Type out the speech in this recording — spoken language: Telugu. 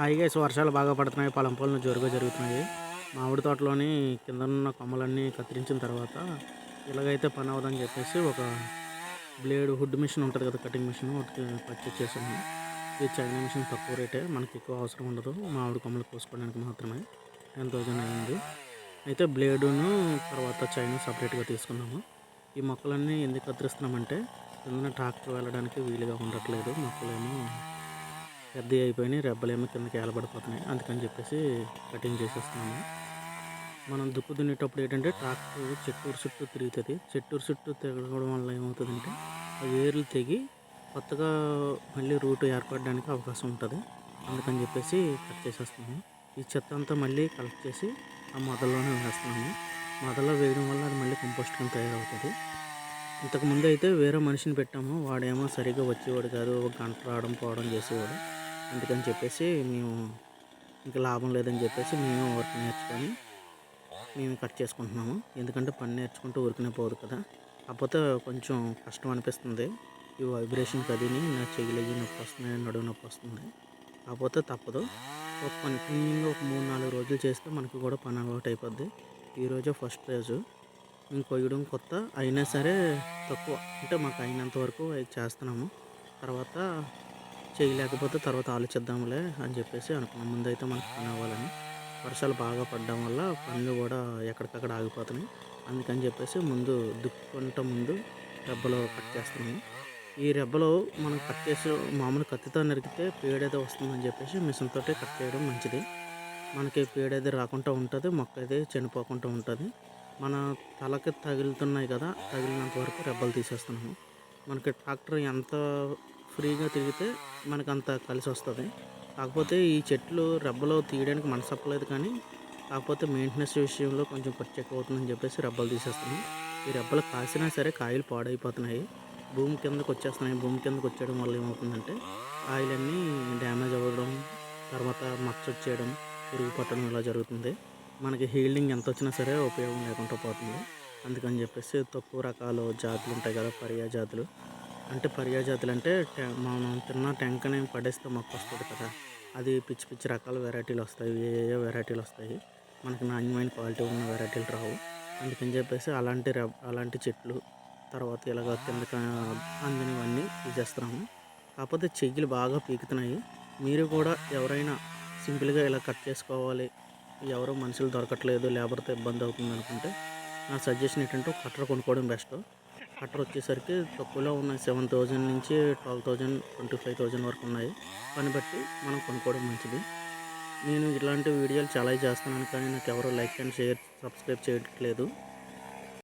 హాయిగా వర్షాలు బాగా పడుతున్నాయి. పొలం పనులు జోరుగా జరుగుతున్నాయి. మామిడి తోటలోని కింద ఉన్న కొమ్మలన్నీ కత్తిరించిన తర్వాత ఇలాగైతే పని అవ్వదని చెప్పేసి ఒక బ్లేడ్ హుడ్ మిషన్ ఉంటుంది కదా కటింగ్ మిషన్ ఒకటి పర్చేస్ చేసాము ఇది చైనా మిషన్ తక్కువ రేటే మనకి ఎక్కువ అవసరం ఉండదు. మామిడి కొమ్మలు కోసుకోవడానికి మాత్రమే. టెన్ థౌజండ్ అయింది. అయితే బ్లేడును తర్వాత చైనా సపరేట్గా తీసుకున్నాము ఈ మొక్కలన్నీ ఎందుకు కత్తిరిస్తున్నామంటే కిందన ట్రాక్టర్ వెళ్ళడానికి వీలుగా ఉండట్లేదు. మొక్కలేమో పెద్ద అయిపోయినాయి రెబ్బలేమో కిందకి ఏలబడిపోతున్నాయి. అందుకని చెప్పేసి కటింగ్ చేసేస్తున్నాము. మనం దుక్కు దున్నేటప్పుడు ఏంటంటే ట్రాక్టర్ చెట్టూరు చుట్టూ తిరుగుతుంది. చెట్టూరు చుట్టూ తిరగడం వల్ల ఏమవుతుందంటే ఆ వేర్లు తెగి కొత్తగా మళ్ళీ రూట్ ఏర్పడడానికి అవకాశం ఉంటుంది. అందుకని చెప్పేసి కట్ చేసేస్తున్నాము. ఈ చెత్త అంతా మళ్ళీ కలెక్ట్ చేసి ఆ మొదల్లోనే వేస్తున్నాము మొదల్లో వేయడం వల్ల అది మళ్ళీ కంపోస్ట్ కింద తయారవుతుంది. ఇంతకుముందు అయితే వేరే మనిషిని పెట్టాము. వాడేమో సరిగ్గా వచ్చేవాడు కాదు. ఒక గంట రావడం పోవడం చేసేవాడు. అందుకని చెప్పేసి మేము ఇంకా లాభం లేదని చెప్పేసి మేము వర్క్ నేర్చుకొని మేము కట్ చేసుకుంటున్నాము. ఎందుకంటే పని నేర్చుకుంటూ ఊరికనే పోదు కదా. కాకపోతే కొంచెం కష్టం అనిపిస్తుంది. ఈ వైబ్రేషన్ కదిని నా చెయ్యిలకి నొప్పి వస్తున్నాయి నడువు నొప్పి వస్తుంది. కాకపోతే తప్పదు. ఒక కంటిన్యూగా ఒక మూడు నాలుగు రోజులు చేస్తే మనకు కూడా పని అలవాటు అయిపోద్ది. ఈరోజే ఫస్ట్ రోజు. మేము కొయ్యడం కొత్త అయినా సరే తక్కువ. అంటే మాకు అయినంత వరకు అవి చేస్తున్నాము. తర్వాత చేయలేకపోతే తర్వాత ఆలోచిద్దాంలే అని చెప్పేసి అనుకున్నాం. ముందైతే మనకు పని అవ్వాలని. వర్షాలు బాగా పడడం వల్ల పనులు కూడా ఎక్కడికక్కడ ఆగిపోతున్నాయి. అందుకని చెప్పేసి ముందు దుక్కుంట ముందు రెబ్బలు కట్ చేస్తున్నాము. ఈ రెబ్బలు మనం కట్ చేసి మామూలు కత్తితో నరికితే పేడేదో వస్తుందని చెప్పేసి మిషన్ తోటి కట్ చేయడం మంచిది. మనకి పేడేది రాకుండా ఉంటుంది మొక్క అయితే చనిపోకుండా ఉంటుంది. మన తలకి తగులుతున్నాయి కదా తగిలినంత వరకు రెబ్బలు తీసేస్తున్నాము. మనకి ట్రాక్టర్ ఎంత ఫ్రీగా తిరిగితే మనకు అంత కలిసి వస్తుంది. కాకపోతే ఈ చెట్లు రబ్బలు తీయడానికి మనసు అప్పలేదు కానీ కాకపోతే మెయింటెనెన్స్ విషయంలో కొంచెం ఖర్చు ఎక్కువ అవుతుందని చెప్పేసి రబ్బలు తీసేస్తున్నాం. ఈ రబ్బలు కాసినా సరే కాయలు పాడైపోతున్నాయి. భూమి కిందకు వచ్చేస్తున్నాయి. భూమి కిందకు వచ్చేయడం వల్ల ఏమవుతుందంటే కాయలన్నీ డ్యామేజ్ అవ్వడం తర్వాత మచ్చ వచ్చేయడం పురుగు పట్టడం ఇలా జరుగుతుంది. మనకి హీల్డింగ్ ఎంత వచ్చినా సరే ఉపయోగం లేకుండా పోతుంది. అందుకని చెప్పేసి తక్కువ రకాల జాతులు ఉంటాయి కదా పర్యా జాతులు. అంటే పర్యాజాతులు అంటే మనం తిన్న టెంకని పడేస్తే మొక్క వస్తుంది కదా. అది పిచ్చి పిచ్చి రకాల వెరైటీలు వస్తాయి ఏ వెరైటీలు వస్తాయి. మనకి నాణ్యమైన క్వాలిటీ ఉన్న వెరైటీలు రావు. అందుకని చెప్పేసి అలాంటి రెబ్ అలాంటి చెట్లు తర్వాత ఇలాగ కిందకి అందినవన్నీ తీసేస్తున్నాము కాకపోతే చెయ్యిలు బాగా పీకుతున్నాయి. మీరు కూడా ఎవరైనా సింపుల్గా ఇలా కట్ చేసుకోవాలి ఎవరో మనుషులు దొరకట్లేదు లేబర్తో ఇబ్బంది అవుతుంది అనుకుంటే నా సజెషన్ ఏంటంటే కట్టర్ కొనుక్కోవడం బెస్ట్. కట్టర్ వచ్చేసరికి తక్కువలో ఉన్నాయి. సెవెన్ థౌజండ్ నుంచి twelve thousand twenty five thousand వరకు ఉన్నాయి. దాన్ని బట్టి మనం కొనుక్కోవడం మంచిది. నేను ఇలాంటి వీడియోలు చాలా చేస్తున్నాను కానీ నాకు ఎవరు లైక్ అండ్ షేర్ సబ్స్క్రైబ్ చేయట్లేదు.